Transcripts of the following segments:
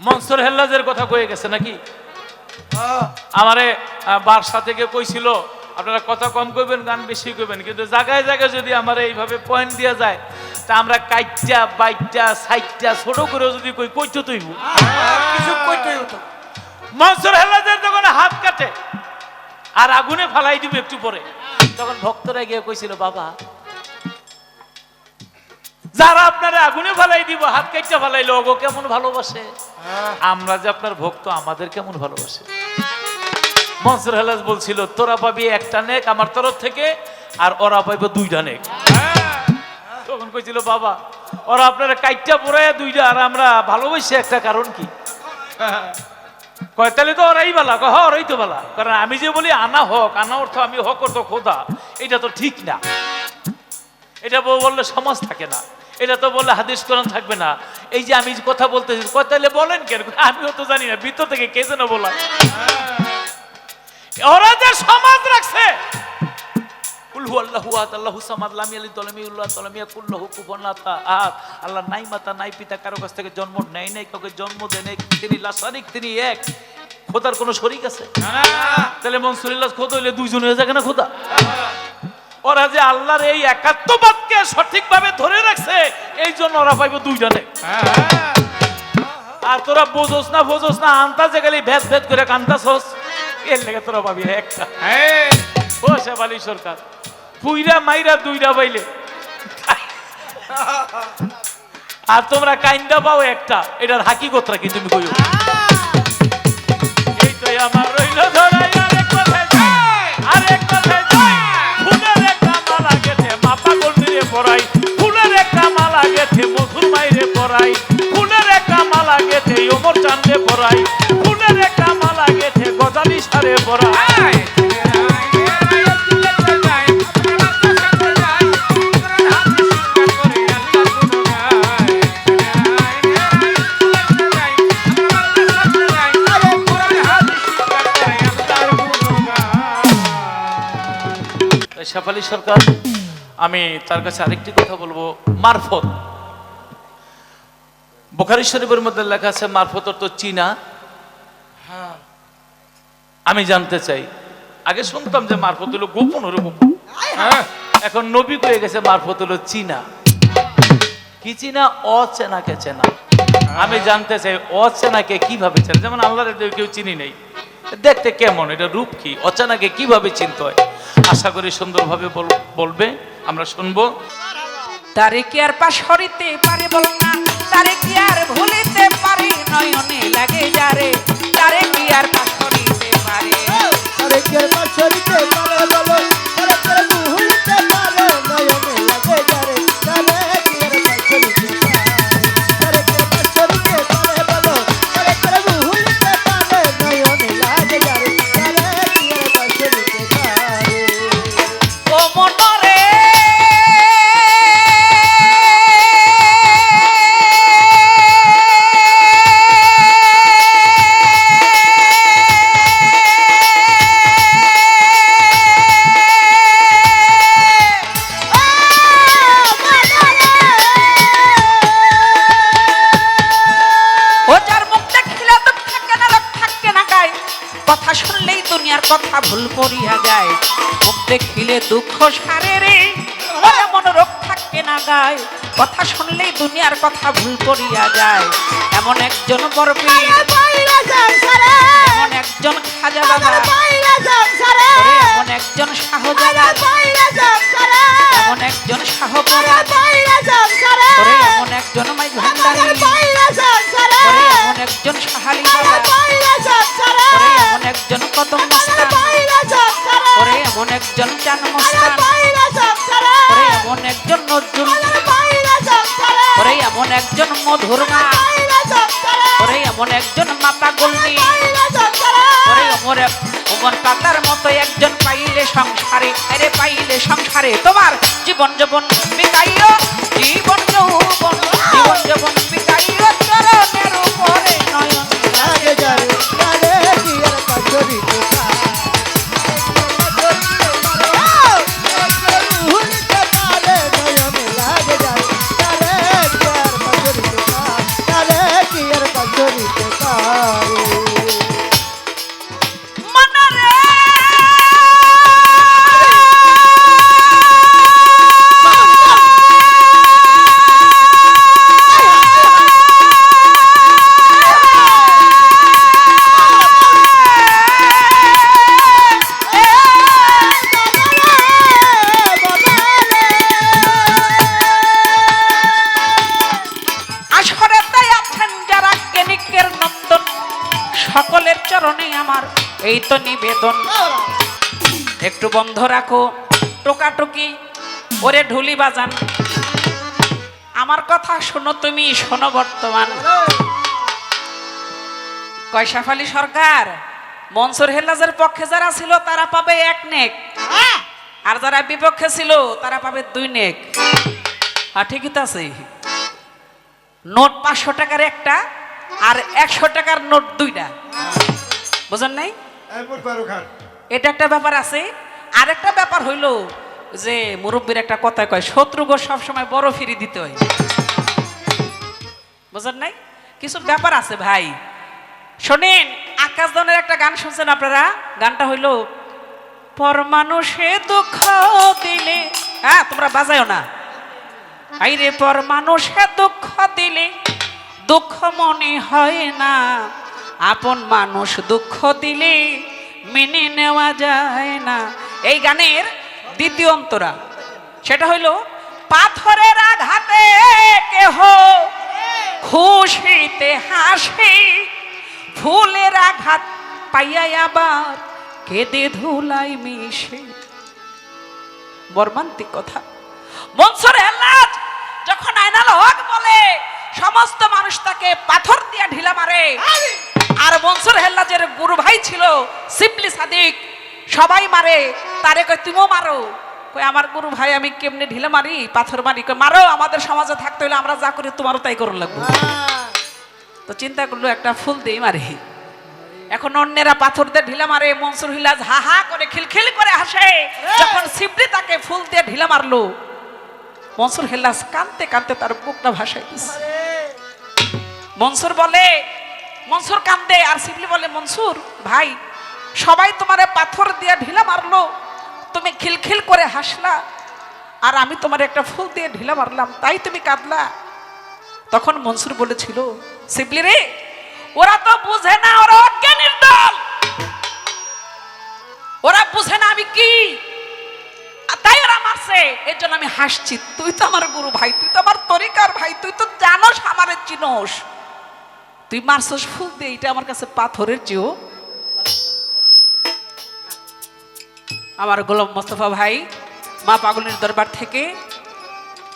মনসুর হেল্লাজের কথা কয়ে গেছে নাকি। আমারে বারসা থেকে কইছিল আপনারা কথা কম করবেন গান বেশি করবেন কিন্তু জায়গায় জায়গায় যদি আমার এইভাবে পয়েন্ট দেওয়া যায় তা আমরা কাইটটা বাইটা সাইটটা ছোট করে যদি কই কইতো তৈব কিছু কইতেই হতো মনসুর হেল্লাজের যখন হাত কাটে আর আগুনে ফালাই দিব একটু পরে তখন ভক্তরা গিয়ে কইছিল বাবা যারা আপনারা আগুনে ফালাই দিব হাত কাইটটা ফালাইলো ওগো কেমন ভালোবাসে। আমরা যে আপনার ভক্ত, আমাদের কেমন ভালোবাসে? মনসুর হেলাজ বলছিল, তোরা পাবি একটা নেক আমার তরফ থেকে, আর ওরা পাইবে দুইটা নেক। তখন কইছিল, বাবা, ওরা আপনারা কাইটটা পড়ায় দুইটা, আর আমরা ভালোবাসি একটা, কারণ কি? কয়, তাহলে তো ওরাই বালা, কয় হ্যাঁ ওরাই তো বালা। কারণ আমি যে বলি, আনা হক, আনা অর্থ আমি হক অর্থ খোদা, এটা তো ঠিক না। এটা বললে, সমাজ থাকে না। এটা তো বললে হাদিস কোরআন থাকবে না। এই যে আমি কথা বলতেছি কয় তাহলে বলেন কেন? আমিও তো জানি না ভিতর থেকে কে যেন বলা ওরা যে সমাজ রাখছে। কুলহু আল্লাহু আহাদ আল্লাহু সামাদ লাম ইয়ালিদ ওয়া লাম ইউলাদ ওয়া লাম ইয়াকুল লাহু কুফুয়ান আহাদ আল্লাহ নাই মাতা নাই পিতা কারও কাছ থেকে জন্ম নেয় নাই কাউকে জন্ম তিনি লাসারিক তিনি এক। খোদার কোনো শরিক আছে? তাহলে মনসুরিল্লাহ খোদ হইলে দুইজন হয়ে যাবে না খোদা? ওরা যে আল্লাহর এই একাত্মবাদকে সঠিকভাবে ধরে রাখছে, এই জন্য ওরা পাইব দুইজনে। আর তোরা বোঝোস না বোঝোস না আন্তাজে গেলে ভেদ ভেদ করে কান্তাছস এর লেগে তোরা পাবি একটা। ও শেফালি সরকার, পুইরা মাইরা দুইটা পাইলে। আর তোমরা কাইন্দা পাও একটা, এটার হাকিকতরা কি তুমি কইও? এই তো আমার রইল ধরাই পরাই ফুলের একটা মালা গেথে ওমর চান্দে পরাই ফুলের একটা মালা গেথে গজালি সারে পরাই শেফালি সরকার, আমি তার কাছে আরেকটি কথা বলব। মারফত। বোখারি শরীফের মধ্যে লেখা আছে মারফত অর্থ চীনা। হ্যাঁ। আমি জানতে চাই আগে শুনতাম যে মারফত হলো গোপন হলো গোপন হ্যাঁ, এখন নবী কয়ে গেছে মারফত হলো চীনা। কি চীনা? অচেনাকে চেনা? আমি জানতে চাই অচেনাকে কীভাবে চেনা? যেমন আল্লাহর কেউ চিনি নেই। দেখতে কেমন? এটা রূপ কি? অচেনাকে কীভাবে চিনতে হয়? আশা করি সুন্দরভাবে বল- বলবে। আমরা শুনব। তারে কি আর পাশ হরিতে পারে বল না। কথা ভুল করিয়া যায়। মুখ দেখিলে দুঃখ সারে রে। ও এমন রোগ থাকে না গায়। কথা শুনলেই দুনিয়ার কথা ভুল করিয়া যায়। এমন একজন সারে। এমন একজন খাজা বাবা। এমন একজন সারে। এমন একজন শাহপরা এমন একজন মধুর মা। ওরে, এমন একজন গল্লি বাইরে ওরে পাতার মতো একজন পাইলে সংসারে। আরে, পাইলে সংসারে তোমার জীবন জীবন জীবন যৌবন, জীবন জীবন এই তো নিবেদন। একটু বন্ধ রাখো টোকাটুকি ওরে ঢুলি বাজান। আমার কথা শোনো তুমি শোনো বর্তমান। কয়সাফ আলী সরকার মনসুর হেল্লাজের পক্ষে যারা ছিল তারা পাবে এক নেক। আর যারা বিপক্ষে ছিল তারা পাবে দুই নেক। হ্যাঁ ঠিকই তো আছে। নোট পাঁচশো টাকার একটা আর একশো টাকার নোট দুইটা। বুঝেন নাই? এটা একটা ব্যাপার আছে। আর একটা ব্যাপার হইল যে মুরব্বীর একটা কথা কয় শত্রুগো সবসময় বড় ফিরি দিতে হয়। বুঝেন নাই? কিছু ব্যাপার আছে ভাই। শোনেন, আকাশ দনের একটা গান শুনছেন আপনারা? গানটা হইল পর মানুষে দুঃখ দিলে হ্যাঁ তোমরা বাজায়ও না। আইরে পর মানুষে দুঃখ দিলে, দুঃখ মনে হয় না। আপন মানুষ দুঃখ দিলে মেনে নেওয়া যায় না। এই গানের দ্বিতীয় অন্তরা, সেটা হইল, পাথরের আঘাতে কেহ খুশিতে হাসি, ফুলের আঘাত পাইয়া আবার কেঁদে ধুলাই মিশে। মর্মান্তিক কথা। মনসুর হেল্লাজ যখন আয়নাল হক বলে, সমস্ত মানুষ তাকে পাথর দিয়ে ঢিলা মারে। আর মনসুর হেল্লাজের গুরু ভাই ছিল সিপলি সাদিক। সবাই মারে তারে কয় তুমিও মারো। কই আমার গুরু ভাই আমি কেমনে ঢিলা মারি পাথর মারি? কই মারো আমাদের সমাজে থাকতে হলে আমরা যা করি তোমারও তাই করুন লাগবে। তো চিন্তা করল একটা ফুল দিয়ে মারে। এখন অন্যেরা পাথর দিয়ে ঢিলা মারে মনসুর হিলাজ হা হা করে খিলখিল করে হাসে। যখন সিপড়ি তাকে ফুল দিয়ে ঢিলা মারলো মনসুর হিলাজ কানতে কানতে তার বুকটা ভাসাই মনসুর বলে মনসুর কান্দে, আর সিপলি বলে, মনসুর, ভাই, সবাই তোমারে পাথর দিয়ে ঢিলা মারলো। তুমি খিলখিল করে হাসলা, আর আমি তোমার একটা ফুল দিয়ে ঢিলা মারলাম, তাই তুমি কাঁদলা। তখন মনসুর বলেছিল সিপলি রে, ওরা তো বুঝে না, ওরা অজ্ঞানীর দল ওরা বুঝে না আমি কি তাই ওরা মারছে। এর জন্য আমি হাসছি, তুই তো আমার গুরু ভাই, তুই তো আমার তরিকার ভাই, তুই তো জানোস, আমারে চিনোস। তুই মারছস? ফুল দিয়ে এটা আমার কাছে পাথরের চেয়েও। আমার গোলাম মোস্তফা ভাই, মা পাগলের দরবার থেকে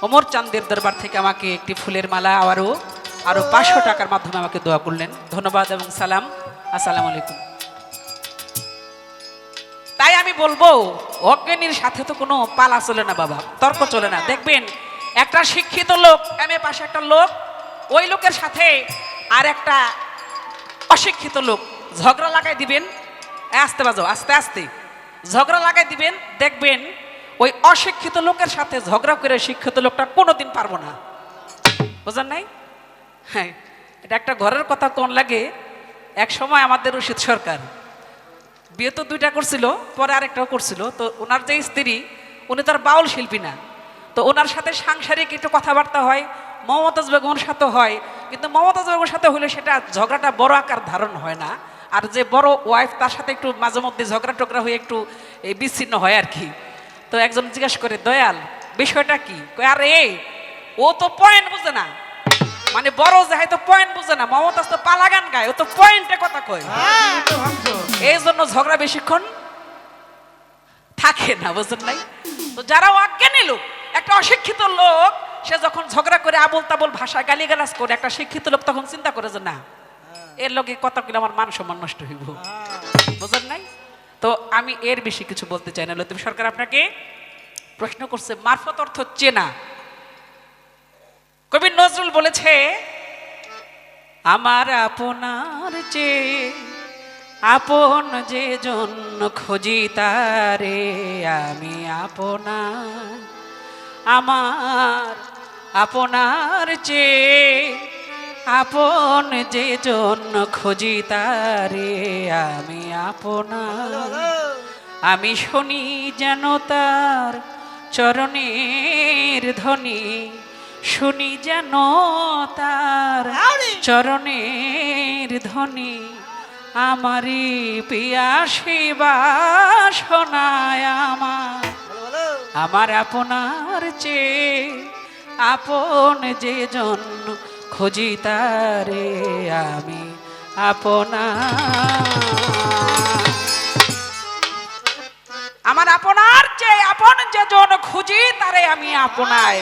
অমর চান্দের দরবার থেকে আমাকে একটি ফুলের মালা আবারও আরও পাঁচশো টাকার মাধ্যমে আমাকে দোয়া করলেন। ধন্যবাদ এবং সালাম। আসসালামু আলাইকুম। তাই আমি বলব, অজ্ঞানীর সাথে তো কোনো পালা চলে না বাবা, তর্ক চলে না। দেখবেন, একটা শিক্ষিত লোক, এম এ পাশে একটা লোক, ওই লোকের সাথে আর একটা অশিক্ষিত লোক, ঝগড়া লাগাই দিবেন আস্তে বাজো, আস্তে আস্তে। ঝগড়া লাগাই দিবেন, দেখবেন ওই অশিক্ষিত লোকের সাথে ঝগড়া করে শিক্ষিত লোকটা কোনোদিন পারব না। বোঝার নাই? হ্যাঁ এটা একটা ঘরের কথা কোন লাগে? এক সময় আমাদের রশিদ সরকার, বিয়ে তো দুইটা করছিল, পরে আরেকটাও করছিল। তো ওনার যে স্ত্রী, উনি তার বাউল শিল্পী না। তো ওনার সাথে সাংসারিক একটু কথাবার্তা হয়, মমতাজ বেগমের সাথে হয় কিন্তু মমতাজ বেগমের সাথে হলে সেটা ঝগড়াটা বড় আকার ধারণ হয় না। আর যে বড় ওয়াইফ তার সাথে একটু মাঝে মধ্যে ঝগড়া টগড়া হয়ে একটু বিচ্ছিন্ন হয় আর কি। তো একজন জিজ্ঞেস করে, দয়াল, বিষয়টা কি? আরে, ও তো পয়েন্ট বুঝে না। মানে বড় যে হয়তো পয়েন্ট বুঝে না। মমতাজ তো পালা গান গায়, ও তো পয়েন্টে কথা কয়। এই জন্য ঝগড়া বেশিক্ষণ থাকে না, বুঝলেন নাই? তো যারা অজ্ঞানী লোক একটা অশিক্ষিত লোক সে যখন ঝগড়া করে আবল তাবল ভাষায় গালিগালাজ করে, একটা শিক্ষিত লোক তখন চিন্তা করে যে না, এর লোকে কত কিলো আমার মান সম্মান নষ্ট হইব। বুঝলেন নাই? তো আমি এর বেশি কিছু বলতে চাই না। লতিফ সরকার আপনাকে প্রশ্ন করছে, মারফত অর্থ চেনা। কবি নজরুল বলেছে, আমার আপনার যে আপন যে জন্য খুঁজি তারে, আমি আপনার, আমার আপনার যে আপন যে জন্য খুঁজি তারে আমি আপনার। আমি শুনি যেন তার চরণের ধ্বনি শুনি যেন তার চরণের ধ্বনি। আমারই পিয়াসী বাসনায় আমার। আমার আপনার চেয়ে আপন যে জন্য খুঁজি তারে আমি আপনার আমার আপনার যে আপন যে জন খুঁজি তারে আমি আপনায়।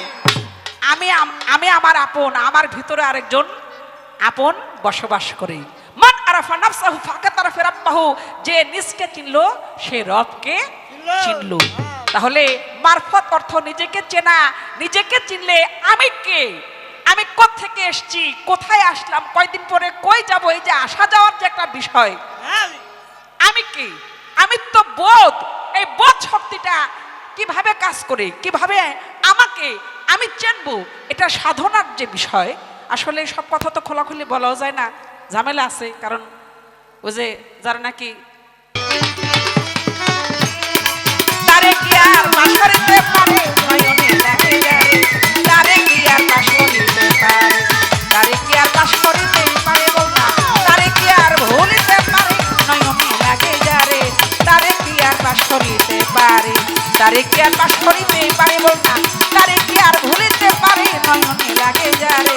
আমি আমি আমার আপন আমার ভিতরে আরেকজন আপন বসবাস করি। মান আরাফা নাফসাহু ফাকাত আরাফা রাব্বাহু যে নিজকে চিনলো সে রবকে চিনলো। তাহলে মারফত অর্থ নিজেকে চেনা নিজেকে চিনলে আমি কে? আমি থেকে এসেছি? কোথায় আসলাম? কয়দিন পরে কই যাব? এই যে আসা যাওয়ার যে একটা বিষয়। আমি কি? আমি তো বোধ। এই বোধ শক্তিটা কীভাবে কাজ করে? কীভাবে আমাকে আমি চেনবো? এটা সাধনার যে বিষয়। আসলে সব কথা তো খোলাখুলি বলাও যায় না। ঝামেলা আছে কারণ ওই যে যারা নাকি করিতে পারে তারে কি আর পাশ করিতে পারে তারে কি আর পাশ করিতে পারে বল না তারে কি আর ভুলিতে পারে নয়নে লাগে যারে